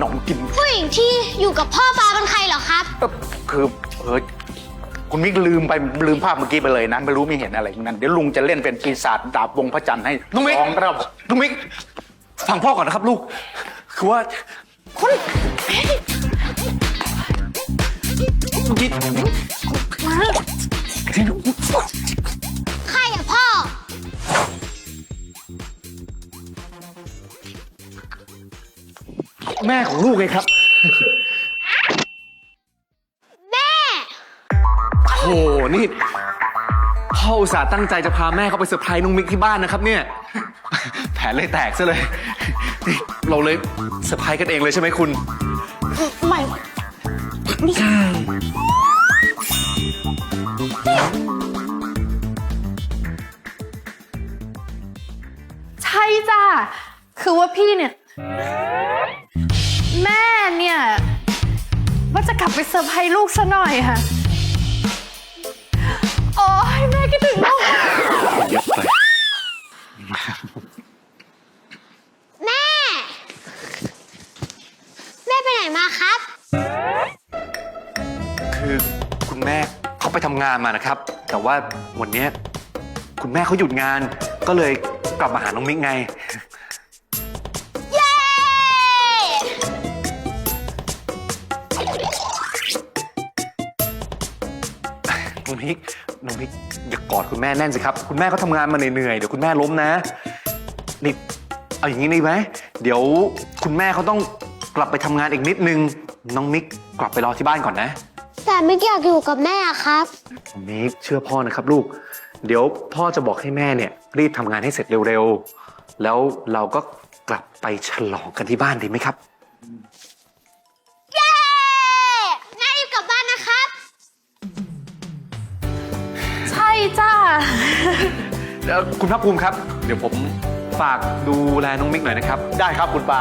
น้องกินผู้หญิงที่อยู่กับพ่อปาเป็นใครเหรอครับ เอ่อคือเออคุณมิกลืมไปลืมภาพเมื่อกี้ไปเลยนะไม่รู้ไม่เห็นอะไรทั้งนั้นเดี๋ยวลุงจะเล่นเป็นปีศาจดาบวงพระจันทร์ให้น้องมิกสองรอบลุงมิกฟังพ่อก่อนนะครับลูก คือว่าคุณเมื่อกี้ใคร แม่ของลูกไงครับแม่โห นี่พ่ออุตส่าห์ตั้งใจจะพาแม่เขาไปเซอร์ไพรส์น้องมิกที่บ้านนะครับเนี่ย แผนเลยแตกซะเลยนี่เราเลยเซอร์ไพรส์กันเองเลยใช่ไหมคุณ ไม่ไม่ใช่ใช่จ้ะ คือว่าพี่เนี่ย ว่าจะกลับไปเซอร์ไพรส์ลูกซะหน่อยค่ะ โอ้ยแม่คิดถึงลูกเยอะไปแม่ แม่ไปไหนมาครับ คือคุณแม่เขาไปทำงานมานะครับ แต่ว่าวันเนี้ยคุณแม่เขาหยุดงานก็เลยกลับมาหาน้องมิกไง น้องมิกน้องมิกอย่ากอดคุณแม่แน่นสิครับ คุณแม่เขาทำงานมาเหนื่อยๆเดี๋ยวคุณแม่ล้มนะ นี่เอาอย่างนี้ดีไหมเดี๋ยวคุณแม่เขาต้องกลับไปทำงานอีกนิดนึง น้องมิกกลับไปรอที่บ้านก่อนนะ แต่ไม่อยากอยู่กับแม่อะครับน้องมิกเชื่อพ่อนะครับลูก เดี๋ยวพ่อจะบอกให้แม่เนี่ยรีบทำงานให้เสร็จเร็วๆ แล้วเราก็กลับไปฉลองกันที่บ้านดีไหมครับ จ้ะเอ่อคุณภาคภูมิครับ เดี๋ยวผมฝากดูแลน้องมิกหน่อยนะครับ ได้ครับคุณปา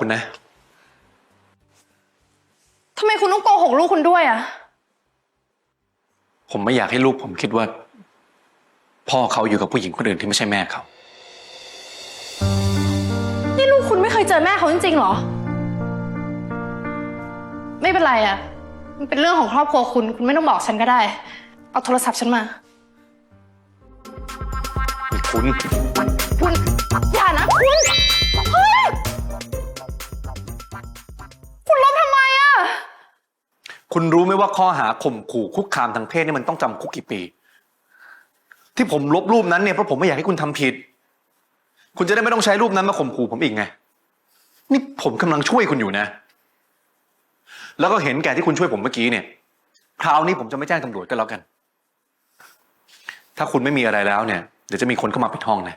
คุณนะ ทำไมคุณต้องโกหกลูกคุณด้วยอะผมไม่อยากให้ลูกผมคิดว่า พ่อเขาอยู่กับผู้หญิงคนอื่นที่ไม่ใช่แม่เขา นี่ลูกคุณไม่เคยเจอแม่เขาจริงๆเหรอ ไม่เป็นไรอะมันเป็นเรื่องของครอบครัวคุณ คุณไม่ต้องบอกฉันก็ได้ เอาโทรศัพท์ฉันมา คุณ คุณ อย่านะคุณ คุณรู้ไหมว่าข้อหาข่มขู่คุกคามทางเพศนี่มันต้องจำคุกกี่ปี ที่ผมลบรูปนั้นเนี่ยเพราะผมไม่อยากให้คุณทำผิด คุณจะได้ไม่ต้องใช้รูปนั้นมาข่มขู่ผมอีกไง นี่ผมกำลังช่วยคุณอยู่นะ แล้วก็เห็นแก่ที่คุณช่วยผมเมื่อกี้เนี่ย คราวนี้ผมจะไม่แจ้งตำรวจก็แล้วกัน ถ้าคุณไม่มีอะไรแล้วเนี่ย เดี๋ยวจะมีคนเข้ามาปิดห้องนะ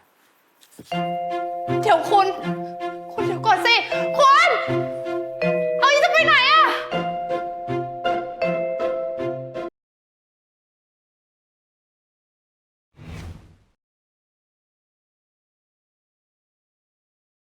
เดี๋ยวคุณ